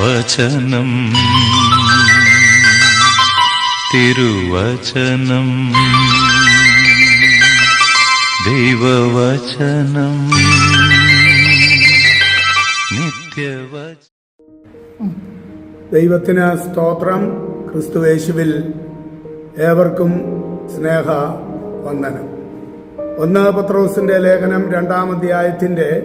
വചനം തിരുവചനം. ദൈവവചനം. നിത്യവച ദൈവത്തിന് സ്തോത്രം. ക്രിസ്തുവേശുവിൽ ഏവർക്കും സ്നേഹ വന്ദനം. ഒന്ന് പത്രോസിന്റെ ലേഖനം രണ്ടാം അധ്യായത്തിന്റെ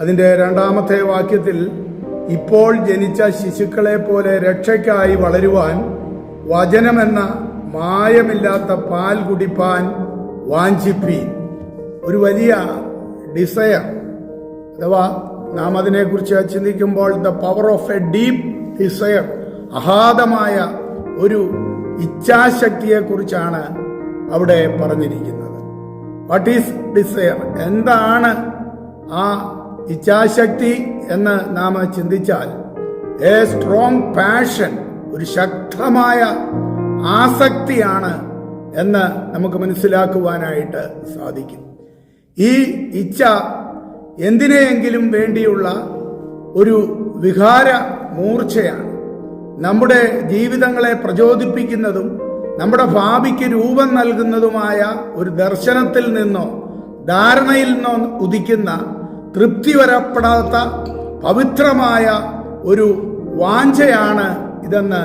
അതിന്റെ രണ്ടാമത്തെ വാക്യത്തിൽ ഇപ്പോൾ ജനിച്ച ശിശുക്കളെ പോലെ രക്ഷയ്ക്കായി വളരുവാൻ വചനമെന്ന മായമില്ലാത്ത പാൽ കുടിപ്പാൻ വാഞ്ചിപ്പി. ഒരു വലിയ ഡിസയർ അഥവാ നാം അതിനെക്കുറിച്ച് ചിന്തിക്കുമ്പോൾ the power of a deep desire അഹാതമായ ഒരു ഇച്ഛാശക്തിയെക്കുറിച്ചാണ് അവിടെ പറഞ്ഞിരിക്കുന്നത്. വാട്ട് ഈസ് ഡിസയർ എന്താണ് ആ ഇച്ഛാശക്തി എന്ന് നാം ചിന്തിച്ചാൽ എ സ്ട്രോങ് പാഷൻ ഒരു ശക്തമായ ആസക്തിയാണ് എന്ന് നമുക്ക് മനസ്സിലാക്കുവാനായിട്ട് സാധിക്കും. ഈ ഇച്ഛ എന്തിനെയെങ്കിലും വേണ്ടിയുള്ള ഒരു വികാര മൂർച്ചയാണ്. നമ്മുടെ ജീവിതങ്ങളെ പ്രചോദിപ്പിക്കുന്നതും നമ്മുടെ ഭാവിക്ക് രൂപം നൽകുന്നതുമായ ഒരു ദർശനത്തിൽ നിന്നോ ധാരണയിൽ നിന്നോ ഉദിക്കുന്ന തൃപ്തി വരപ്പെടാത്ത പവിത്രമായ ഒരു വാഞ്ചയാണ് ഇതെന്ന്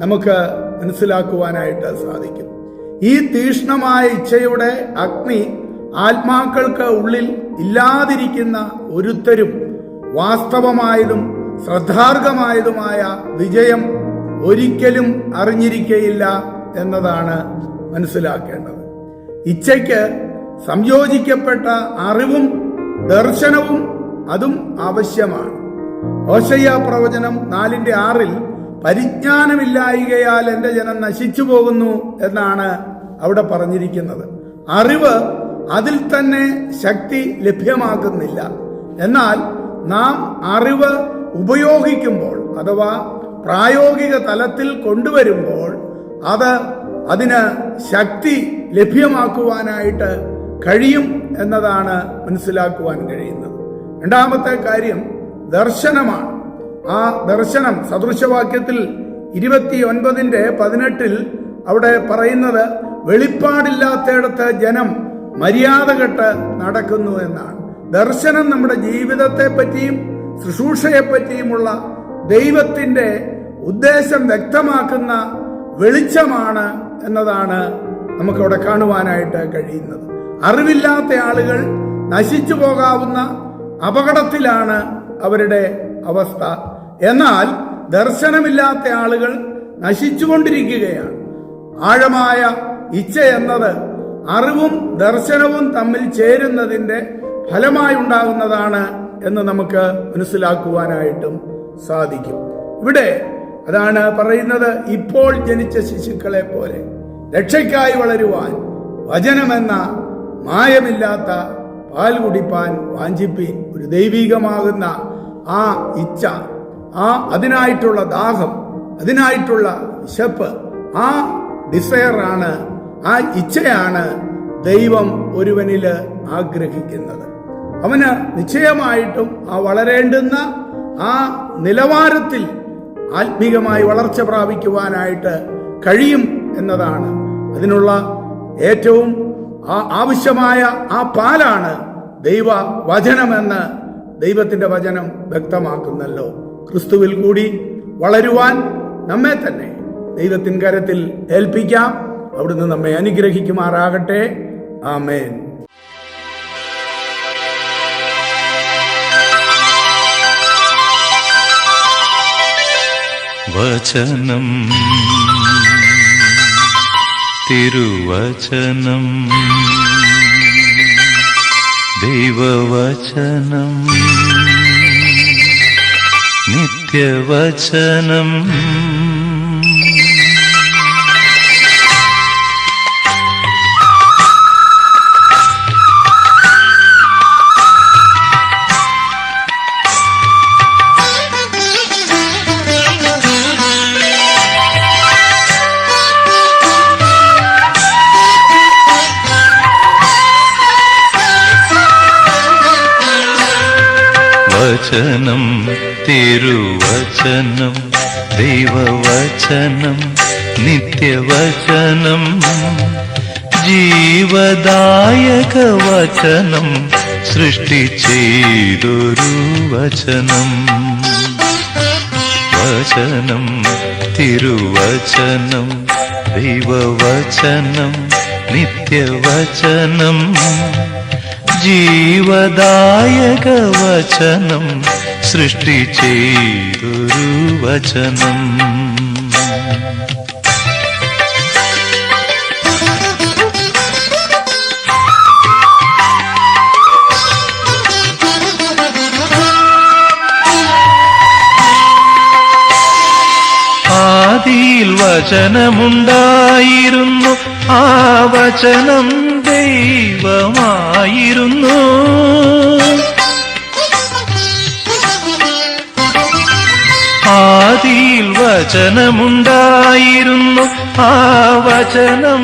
നമുക്ക് മനസ്സിലാക്കുവാനായിട്ട് സാധിക്കും. ഈ തീഷ്ണമായ ഇച്ഛയുടെ അഗ്നി ആത്മാക്കൾക്ക് ഉള്ളിൽ ഇല്ലാതിരിക്കുന്ന ഒരുത്തരും വാസ്തവമായതും ശ്രദ്ധാർഹമായതുമായ വിജയം ഒരിക്കലും അറിഞ്ഞിരിക്കയില്ല എന്നതാണ് മനസ്സിലാക്കേണ്ടത്. ഇച്ഛയ്ക്ക് സംയോജിക്കപ്പെട്ട അറിവും ദർശനവും അതും ആവശ്യമാണ്. ഓശയ്യ പ്രവചനം നാലിന്റെ ആറിൽ പരിജ്ഞാനമില്ലായികയാൽ എന്റെ ജനം നശിച്ചു പോകുന്നു എന്നാണ് അവിടെ പറഞ്ഞിരിക്കുന്നത്. അറിവ് അതിൽ തന്നെ ശക്തി ലഭ്യമാക്കുന്നില്ല എന്നാൽ നാം അറിവ് ഉപയോഗിക്കുമ്പോൾ അഥവാ പ്രായോഗിക തലത്തിൽ കൊണ്ടുവരുമ്പോൾ അത് അതിന് ശക്തി ലഭ്യമാക്കുവാനായിട്ട് കഴിയും എന്നതാണ് മനസ്സിലാക്കുവാൻ കഴിയുന്നത്. രണ്ടാമത്തെ കാര്യം ദർശനമാണ്. ആ ദർശനം സദൃശവാക്യത്തിൽ ഇരുപത്തി ഒൻപതിന്റെ പതിനെട്ടിൽ അവിടെ പറയുന്നത് വെളിപ്പാടില്ലാത്തയിടത്ത് ജനം മര്യാദ കെട്ട് നടക്കുന്നു എന്നാണ്. ദർശനം നമ്മുടെ ജീവിതത്തെ പറ്റിയും ശുശ്രൂഷയെ പറ്റിയുമുള്ള ദൈവത്തിന്റെ ഉദ്ദേശം വ്യക്തമാക്കുന്ന വെളിച്ചമാണ് എന്നതാണ് നമുക്കവിടെ കാണുവാനായിട്ട് കഴിയുന്നത്. അറിവില്ലാത്ത ആളുകൾ നശിച്ചു പോകാവുന്ന അപകടത്തിലാണ് അവരുടെ അവസ്ഥ. എന്നാൽ ദർശനമില്ലാത്ത ആളുകൾ നശിച്ചുകൊണ്ടിരിക്കുകയാണ്. ആഴമായ ഇച്ഛ എന്നത് അറിവും ദർശനവും തമ്മിൽ ചേരുന്നതിന്റെ ഫലമായി ഉണ്ടാകുന്നതാണ് എന്ന് നമുക്ക് മനസ്സിലാക്കുവാനായിട്ടും സാധിക്കും. ഇവിടെ അതാണ് പറയുന്നത് ഇപ്പോൾ ജനിച്ച ശിശുക്കളെ പോലെ രക്ഷയ്ക്കായി വളരുവാൻ വചനമെന്ന മായമില്ലാത്ത പാൽ കുടിപ്പാൻ വാഞ്ചിപ്പീൻ ഒരു ദൈവികമാകുന്ന ആ ഇച്ഛ ആ അതിനായിട്ടുള്ള ദാഹം അതിനായിട്ടുള്ള വിശപ്പ് ആ ഡിസയറാണ് ആ ഇച്ഛയാണ് ദൈവം ഒരുവനിൽ ആഗ്രഹിക്കുന്നത്. അവന് നിശ്ചയമായിട്ടും ആ വളരേണ്ടുന്ന ആ നിലവാരത്തിൽ ആത്മീകമായി വളർച്ച പ്രാപിക്കുവാനായിട്ട് കഴിയും എന്നതാണ്. അതിനുള്ള ഏറ്റവും ആ ആവശ്യമായ ആ പാലാണ് ദൈവ വചനമെന്ന് ദൈവത്തിന്റെ വചനം വ്യക്തമാക്കുന്നല്ലോ. ക്രിസ്തുവിൽ കൂടി വളരുവാൻ നമ്മെ തന്നെ ദൈവത്തിൻ കരത്തിൽ ഏൽപ്പിക്കാം. അവിടുന്ന് നമ്മെ അനുഗ്രഹിക്കുമാറാകട്ടെ. ആമേൻ. വചനം തിരുവചനം. ദൈവവചനം. നിത്യവചനം. വചനം തിരുവചനം ദൈവവചനം നിത്യവചനം ജീവദായക വചനം സൃഷ്ടി ചെയ്തൊരു വചനം വചനം തിരുവചനം ദൈവവചനം നിത്യവചനം ജീവദായക വചനം സൃഷ്ടി ചെയ്തൊരു വചനം ആദിയിൽ വചനമുണ്ടായിരുന്നു. ആ വചനം ദൈവമായിരുന്നു. ആദിയിൽ വചനമുണ്ടായിരുന്നു. ആ വചനം